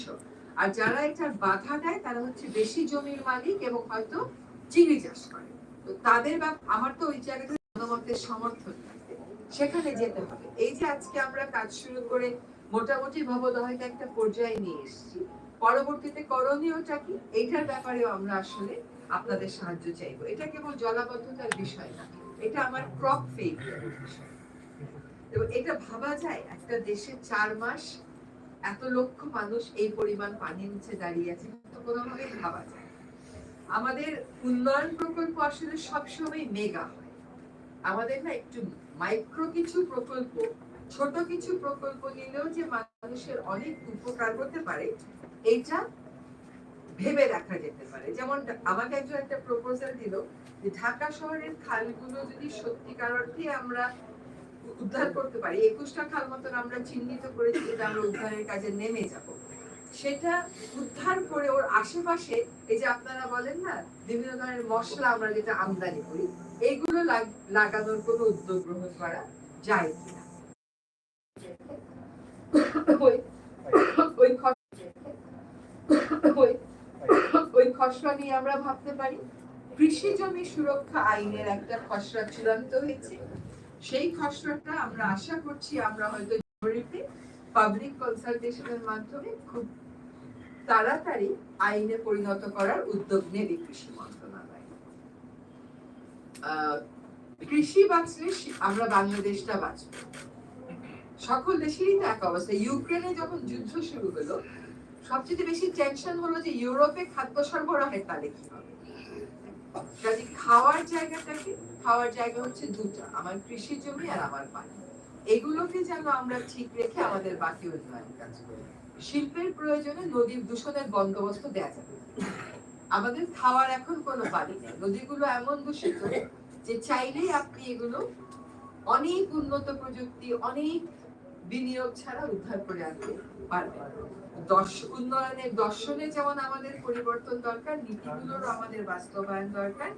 কৃষক। আর যারা এটার বাধা দেয়, তারা হচ্ছে বেশি জমির মালিক এবং হয়তো চিংড়ি চাষ করে। তো তাদের আমার তো ওই জায়গাটা জনমতের সমর্থন সেখানে যেতে হবে। এই যে আজকে আমরা কাজ শুরু করে মোটামুটি ভাবদহয়কে একটা পর্যায়ে নিয়ে এসেছি। পরবর্তীতে করণীয়টা কি? এইটার ব্যাপারেও আমরা আসলে আপনাদের সাহায্য চাইব। এটা কেবল জলাবদ্ধতার বিষয় না, এটা আমার ক্রপ ফেইলিয়ারের বিষয়। এবং এটা ভাবা যায়, একটা দেশে চার মাস এত লক্ষ মানুষ এই পরিমাণ পানির নিচে দাঁড়িয়ে আছে তো কোনোভাবেই ভাবা যায়। আমাদের উন্নয়ন প্রকল্প আসলে সবসময় মেগা হয়। আমাদের না একটু মাইক্রো কিছু প্রকল্প, ছোট কিছু প্রকল্প নিলেও যে মানুষের অনেক উপকার হতে পারে এইটা ভেবে দেখা যেতে পারে। যেমন আমাকে একজন একটা প্রপোজাল দিল যে ঢাকা শহরের খালগুলো যদি সত্যিকার অর্থে আমরা উদ্ধার করতে পারি। একুশটা খাল মতন আমরা চিহ্নিত করেছি যে আমরা উদ্ধারের কাজে নেমে যাব। সেটা উদ্ধার করে ওর আশেপাশে এই যে আপনারা বলেন না, বিভিন্ন ধরনের মশলা আমরা যেটা আমদানি করি এইগুলো লাগানোর কোনো উদ্যোগ গ্রহণ করা যায় কিনা। ওই- খসড়া নিয়ে আমরা ভাবতে পারি। কৃষি জমি সুরক্ষা আইনের একটা খসড়া চূড়ান্ত হয়েছে। সেই খসড়াটা আমরা আশা করছি আমরা হয়তো জরুরিতে পাবলিক কনসালটেশনের মাধ্যমে খুব তাড়াতাড়ি আইনে পরিণত করার উদ্যোগ নেবে কৃষি মন্ত্রণালয়। কৃষি বাঁচলে আমরা বাংলাদেশটা বাঁচবো। সকল দেশেরই তো এক অবস্থা। ইউক্রেনে যখন যুদ্ধ শুরু হলো, সবচেয়ে বেশি টেনশন হলো যে ইউরোপে খাদ্য সরবরাহের তাহলে কি হবে? কাজে খাওয়ার জায়গাটাকে খাওয়ার জায়গা হচ্ছে দুটো, আমার কৃষি জমি আর আমার পানি এগুলোকে যেন আমরা ঠিক রেখে আমাদের বাকি উন্নয়ন কাজ করি। শিল্পের প্রয়োজনে নদীর দূষণের বন্দোবস্ত দেওয়া যাবে। আমাদের খাওয়ার এখন কোনো পানি নেই। নদীগুলো এমন দূষিত যে চাইলেই আপনি এগুলো অনেক উন্নত প্রযুক্তি, অনেক বিনিয়োগ ছাড়া উদ্ধার করে আনতে দর্শ উন্নয়নের দর্শনে যেমন আমাদের পরিবর্তন দরকার, নীতিগুলোরও আমাদের বাস্তবায়ন দরকার।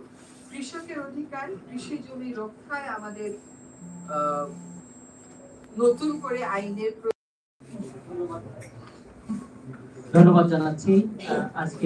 কৃষকের অধিকার, কৃষি জমি রক্ষায় আমাদের নতুন করে আইনের ধন্যবাদ জানাচ্ছি। আজকে